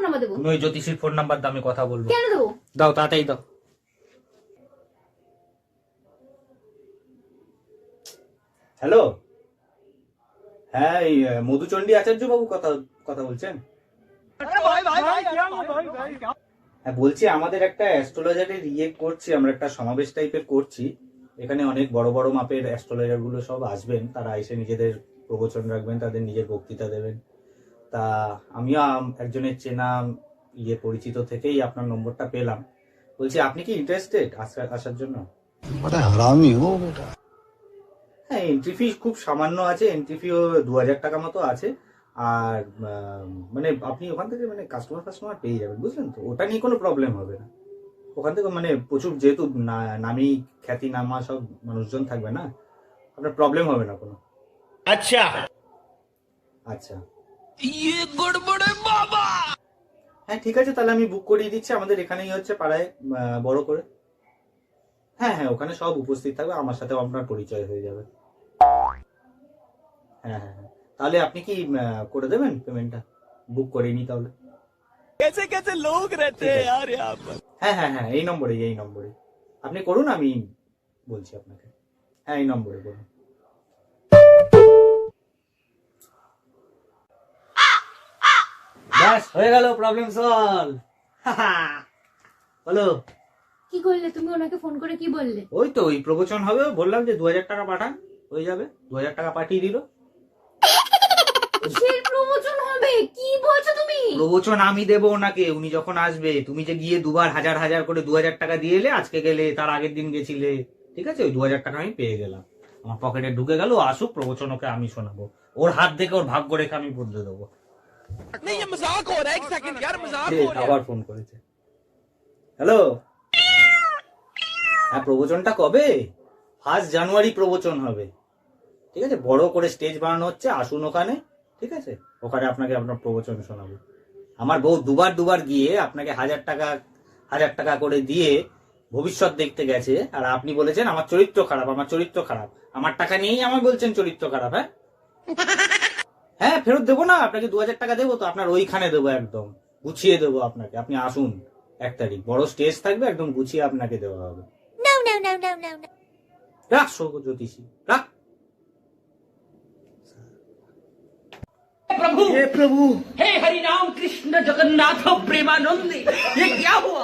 Phone number দেবো? তুমি ওই জ্যোতিষীর ফোন নাম্বার দাও আমি কথা বলব। কেন দেবো? দাও তাড়াতাড়ি দাও। হ্যালো হ্যাঁ এই মধুচন্ডী আচার্য বাবু কথা কথা বলছেন? হ্যাঁ বলছি আমাদের একটা অ্যাস্ট্রোলজারের ইয়ে করছি আমরা একটা সমাবেশ টাইপের করছি। এখানে অনেক বড় বড় মাপের অ্যাস্ট্রোলজারগুলো সব আসবেন তারা এসে নিজেদের প্রবচন রাখবেন তাদের নিজের বক্তৃতা দেবেন। তা আমিও একজনের চেনা ইয়ে পরিচিত থেকেই আপনার নম্বরটা পেলাম। বলছি আপনি কি ইন্টারেস্টেড আসার জন্য? হ্যাঁ এন্ট্রি ফি খুব সামান্য আছে। এন্ট্রি ফিও দু হাজার টাকা মতো আছে। আর মানে আপনি ওখান থেকে মানে কাস্টমার ফাস্টমার পেয়ে যাবেন বুঝলেন তো? ওটা নিয়ে কোনো প্রবলেম হবে না। ওখান থেকে মানে প্রচুর যেহেতু নামি খ্যাতি নামা সব মানুষজন থাকবে না আপনার প্রবলেম হবে না কোনো। আচ্ছা। আচ্ছা। ये गड़बड़ है बाबा হ্যাঁ ঠিক আছে তাহলে আমি বুক করিয়ে দিচ্ছি আমাদের এখানেই হচ্ছে পাড়ায় আহ, বড় করে হ্যাঁ হ্যাঁ ওখানে সব উপস্থিত থাকবে আমার সাথেও আপনার পরিচয় হয়ে যাবে হ্যাঁ হ্যাঁ হ্যাঁ তাহলে আপনি কি আহ, করে দেবেন পেমেন্টটা বুক করে নি তাহলে कैसे कैसे लोग रहते हैं यार यहाँ पर হ্যাঁ হ্যাঁ হ্যাঁ এই নম্বরে এই নম্বরে আপনি করুন আমি বলছি আপনাকে হ্যাঁ এই নম্বরে বলুন ব্যাস হয়ে গেল প্রবলেম সলভ বলো। কি করলে? তুমি ওনাকে ফোন করে কি বললে? ওই তো ওই প্রবচন হবে। বললাম যে দু হাজার টাকা পাঠান হয়ে যাবে। দু হাজার টাকা পাঠিয়ে দিল। হবে? কি বলছো তুমি? প্রবচন আমি দেবো ওনাকে। উনি যখন আসবে তুমি যে গিয়ে দুবার হাজার হাজার করে দু হাজার টাকা দিয়ে এলে আজকে গেলে তার আগের দিন গেছিলে। ঠিক আছে? ওই দু হাজার টাকা আমি পেয়ে গেলাম। আমার পকেটে ঢুকে গেল আসুক প্রবচন ওকে আমি শোনাবো। ওর হাত দেখে ওর ভাগ্য রেখে আমি বদলে দেবো। नहीं ये मजाक हो रहा है एक सेकंड यार मजाक সে हो रहा है আবার ফোন করেছে হ্যালো হ্যাঁ প্রবচনটা কবে ফার্স্ট জানুয়ারি প্রবচন হবে ঠিক আছে বড় করে স্টেজ বানানো হচ্ছে আসুন ওখানে ঠিক আছে ওখানে আপনাকে আপনার প্রবচন শোনাবো আমার বউ দুবার দুবার গিয়ে আপনাকে হাজার টাকা হাজার টাকা করে দিয়ে ভবিষ্যৎ দেখতে গেছে আর আপনি বলেছেন আমার চরিত্র খারাপ আমার চরিত্র খারাপ আমার টাকা নিয়েই আমার বলছেন চরিত্র খারাপ হ্যাঁ হ্যাঁ ফেরত দেবো না আপনাকে দু হাজার টাকা দেবো তো আপনার ওইখানে দেবো একদম গুছিয়ে দেবো আপনাকে আপনি আসুন এক তারিখ বড় স্টেজ থাকবে একদম গুছিয়ে আপনাকে দেওয়া হবে No, no, no, no, no, no. রাখ সৌগ জ্যোতিষী রাখ हे हरि राम कृष्ण जगन्नाथ प्रेमानंद ये क्या हुआ